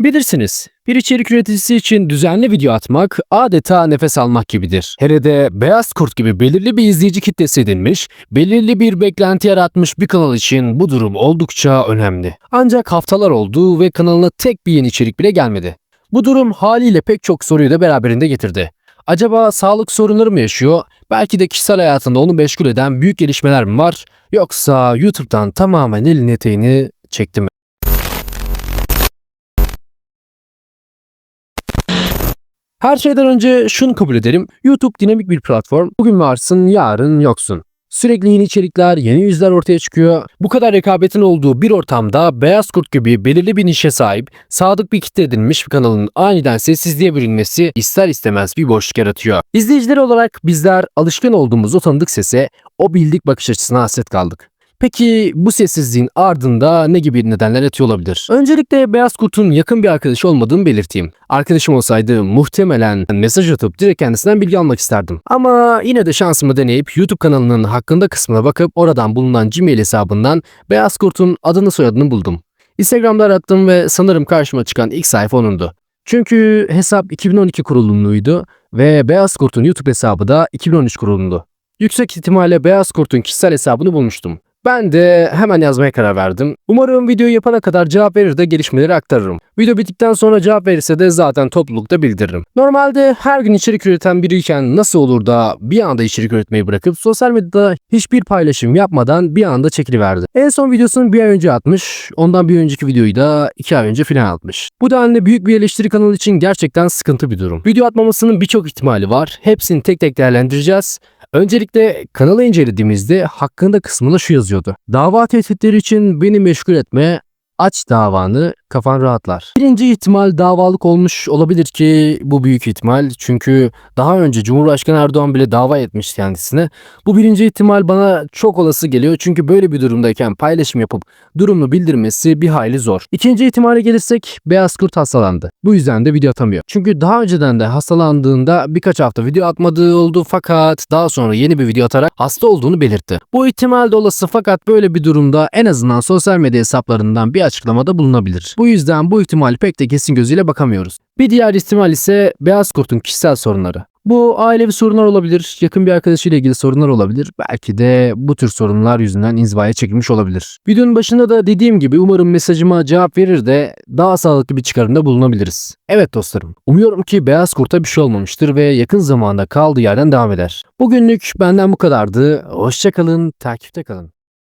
Bilirsiniz, bir içerik üreticisi için düzenli video atmak adeta nefes almak gibidir. Hele de Beyaz Kurt gibi belirli bir izleyici kitlesi edinmiş, belirli bir beklenti yaratmış bir kanal için bu durum oldukça önemli. Ancak haftalar oldu ve kanalına tek bir yeni içerik bile gelmedi. Bu durum haliyle pek çok soruyu da beraberinde getirdi. Acaba sağlık sorunları mı yaşıyor? Belki de kişisel hayatında onu meşgul eden büyük gelişmeler mi var? Yoksa YouTube'dan tamamen elini eteğini çekti mi? Her şeyden önce şunu kabul ederim. YouTube dinamik bir platform. Bugün varsın, yarın yoksun. Sürekli yeni içerikler, yeni yüzler ortaya çıkıyor. Bu kadar rekabetin olduğu bir ortamda Beyaz Kurt gibi belirli bir nişe sahip, sadık bir kitle edinmiş bir kanalın aniden sessizliğe bürünmesi ister istemez bir boşluk yaratıyor. İzleyicileri olarak bizler alışkın olduğumuz o tanıdık sese, o bildik bakış açısına hasret kaldık. Peki bu sessizliğin ardında ne gibi nedenler yatıyor olabilir? Öncelikle Beyaz Kurt'un yakın bir arkadaşı olmadığımı belirteyim. Arkadaşım olsaydı muhtemelen mesaj atıp direkt kendisinden bilgi almak isterdim. Ama yine de şansımı deneyip YouTube kanalının hakkında kısmına bakıp oradan bulunan Gmail hesabından Beyaz Kurt'un adını soyadını buldum. Instagram'da arattım ve sanırım karşıma çıkan ilk sayfa onundu. Çünkü hesap 2012 kurulumluydu ve Beyaz Kurt'un YouTube hesabı da 2013 kurulumlu. Yüksek ihtimalle Beyaz Kurt'un kişisel hesabını bulmuştum. Ben de hemen yazmaya karar verdim. Umarım videoyu yapana kadar cevap verir de gelişmeleri aktarırım. Video bittikten sonra cevap verirse de zaten toplulukta bildiririm. Normalde her gün içerik üreten biriyken nasıl olur da bir anda içerik üretmeyi bırakıp sosyal medyada hiçbir paylaşım yapmadan bir anda çekiliverdi. En son videosunu bir ay önce atmış, ondan bir önceki videoyu da iki ay önce filan atmış. Bu denli büyük bir eleştiri kanalı için gerçekten sıkıntı bir durum. Video atmamasının birçok ihtimali var. Hepsini tek tek değerlendireceğiz. Öncelikle kanalı incelediğimizde hakkında kısmında şu yazıyordu. Dava tehditleri için beni meşgul etme, aç davanı, kafan rahatlar. Birinci ihtimal davalık olmuş olabilir ki bu büyük ihtimal. Çünkü daha önce Cumhurbaşkanı Erdoğan bile dava etmiş kendisine. Bu birinci ihtimal bana çok olası geliyor. Çünkü böyle bir durumdayken paylaşım yapıp durumunu bildirmesi bir hayli zor. İkinci ihtimale gelirsek Beyaz Kurt hastalandı. Bu yüzden de video atamıyor. Çünkü daha önceden de hastalandığında birkaç hafta video atmadığı oldu fakat daha sonra yeni bir video atarak hasta olduğunu belirtti. Bu ihtimal de olası fakat böyle bir durumda en azından sosyal medya hesaplarından bir açıklamada bulunabilir. Bu yüzden bu ihtimali pek de kesin gözüyle bakamıyoruz. Bir diğer ihtimal ise Beyaz Kurt'un kişisel sorunları. Bu ailevi sorunlar olabilir, yakın bir arkadaşıyla ilgili sorunlar olabilir. Belki de bu tür sorunlar yüzünden inzivaya çekilmiş olabilir. Videonun başında da dediğim gibi umarım mesajıma cevap verir de daha sağlıklı bir çıkarımda bulunabiliriz. Evet dostlarım, umuyorum ki Beyaz Kurt'a bir şey olmamıştır ve yakın zamanda kaldığı yerden devam eder. Bugünlük benden bu kadardı. Hoşçakalın, takipte kalın.